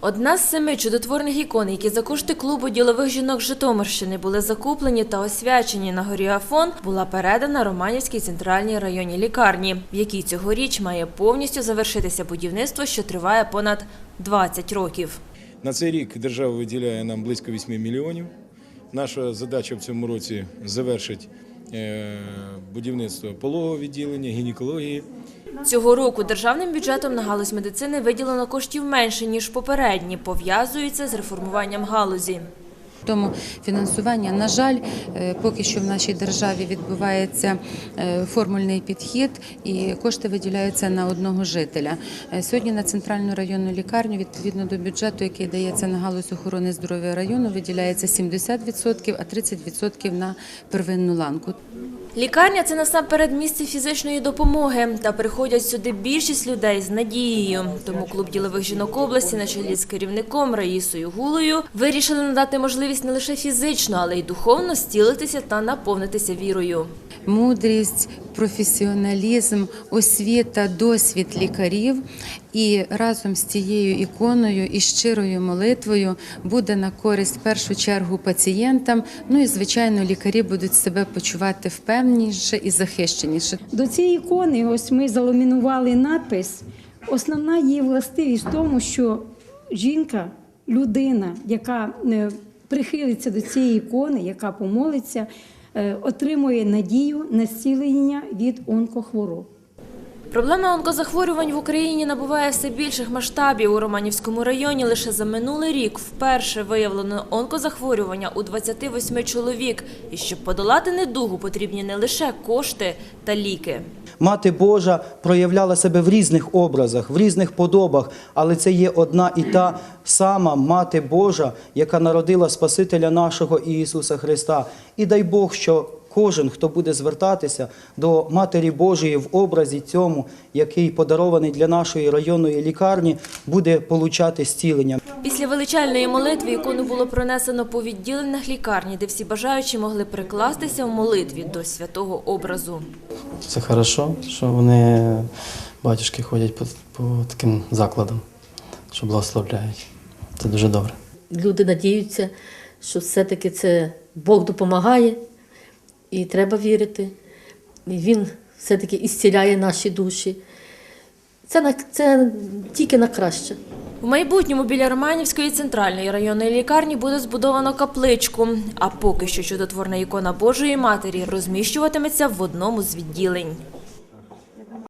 Одна з семи чудотворних ікон, які за кошти клубу ділових жінок Житомирщини були закуплені та освячені на горі Афон, була передана Романівській центральній районній лікарні, в якій цьогоріч має повністю завершитися будівництво, що триває понад 20 років. На цей рік держава виділяє нам близько 8 мільйонів. Наша задача в цьому році завершити е, будівництво пологового відділення, гінекології. Цього року державним бюджетом на галузь медицини виділено коштів менше ніж попередні. Пов'язується з реформуванням галузі. Тому фінансування, на жаль, е, поки що в нашій державі відбувається е, формульний підхід і кошти виділяються на одного жителя. Е, Сьогодні на центральну районну лікарню, відповідно до бюджету, який дається на галузь охорони здоров'я району, виділяється 70%, а 30% на первинну ланку. Лікарня це насамперед місце фізичної допомоги, та приходять сюди більшість людей з надією. Тому клуб ділових жінок області на чолі з керівником Раїсою Гулою вирішили надати можливість не лише фізично, але й духовно зцілитися та наповнитися вірою. Мудрість, професіоналізм, освіта, досвід лікарів. І разом з цією іконою і щирою молитвою буде на користь в першу чергу пацієнтам. Ну і звичайно, лікарі будуть себе почувати впевненіше і захищеніше. До цієї ікони ось ми заламінували надпис. Основна її властивість в тому, що жінка, людина, яка е, прихилиться до цієї ікони, яка помолиться, е, отримує надію на зцілення від онкохвороб. Проблема онкозахворювань в Україні набуває все більших масштабів. У Романівському районі лише за минулий рік вперше виявлено онкозахворювання у 28 чоловік. І щоб подолати недугу, потрібні не лише кошти та ліки. Мати Божа проявляла себе в різних образах, в різних подобах, але це є одна і та сама Мати Божа, яка народила Спасителя нашого Ісуса Христа. І дай Бог, що кожен, хто буде звертатися до Матері Божої в образі цьому, який подарований для нашої районної лікарні, буде получати зцілення. Після величальної молитви ікону було пронесено по відділеннях лікарні, де всі бажаючі могли прикластися в молитві до святого образу. Це хорошо, що вони, батюшки, ходять по, по таким закладам, що благословляють. Це дуже добре. люди надіються, що все-таки це Бог допомагає, і треба вірити. І Він все-таки ісціляє наші душі. Це, на, це тільки на краще. В майбутньому біля Романівської центральної районної лікарні буде збудовано капличку. А поки що чудотворна ікона Божої Матері розміщуватиметься в одному з відділень.